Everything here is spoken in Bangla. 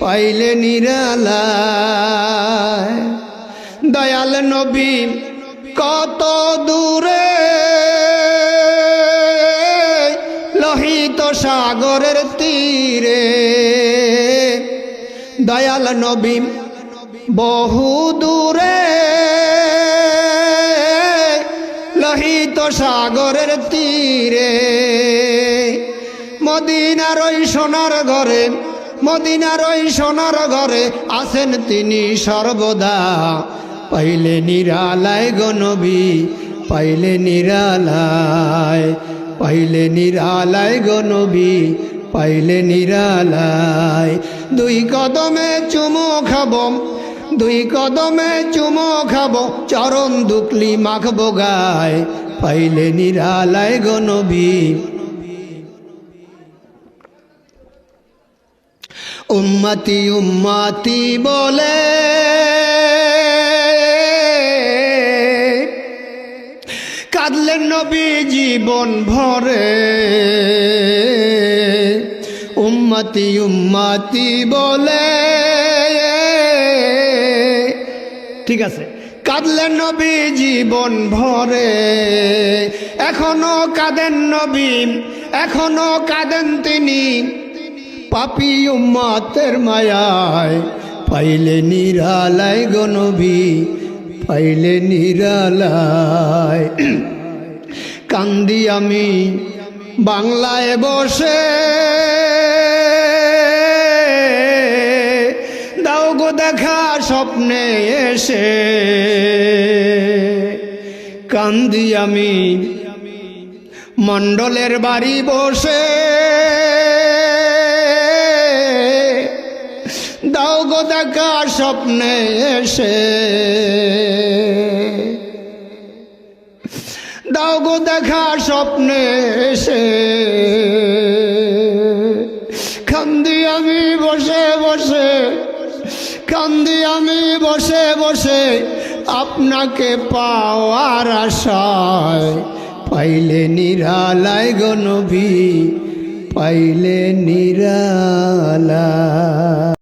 পাইলে নিরালায়। দয়াল নবী, কত দূরে? লোহিত সাগরের তীরে। দয়াল নবী, বহু দূরে? লোহিত সাগরের তীরে। মদিনার ওই সোনার ঘরে মদিনার ওই সোনার ঘরে আছেন তিনি সর্বদা। পাইলে নিরালায় গনবী পাইলে নিরালায় পাইলে নিরালায় গনবী পাইলে নিরালায়। দুই কদমে চুমো খাব, দুই কদমে চুমো খাব, চরণ দুকলি মাখবো গায়, পাইলে নিরালায় গনবী উম্মতি উম্মতি বলে। কাঁদলেন নবী জীবন ভরে। উম্মতি উম্মতি বলে। ঠিক আছে। কাঁদলেন নবী জীবন ভরে। এখনও কাঁদেন নবী, এখনও কাঁদেন তিনি। পাপি উম্মাতের মায়ায় পাইলে নিরালায় গনবী পাইলে নিরালায়। কান্দি আমি, বাংলায় বসে। দাও গো দেখা স্বপ্নে এসে। কান্দি আমি, মণ্ডলের বাড়ি বসে। স্বপ্নে এসে। দাও গো দেখা স্বপ্নে এসে। কান্দি আমি বসে বসে কান্দি আমি বসে বসে, আপনাকে পাওয়ার আশায় পাইলে নিরালায় গনবী পাইলে নিরালা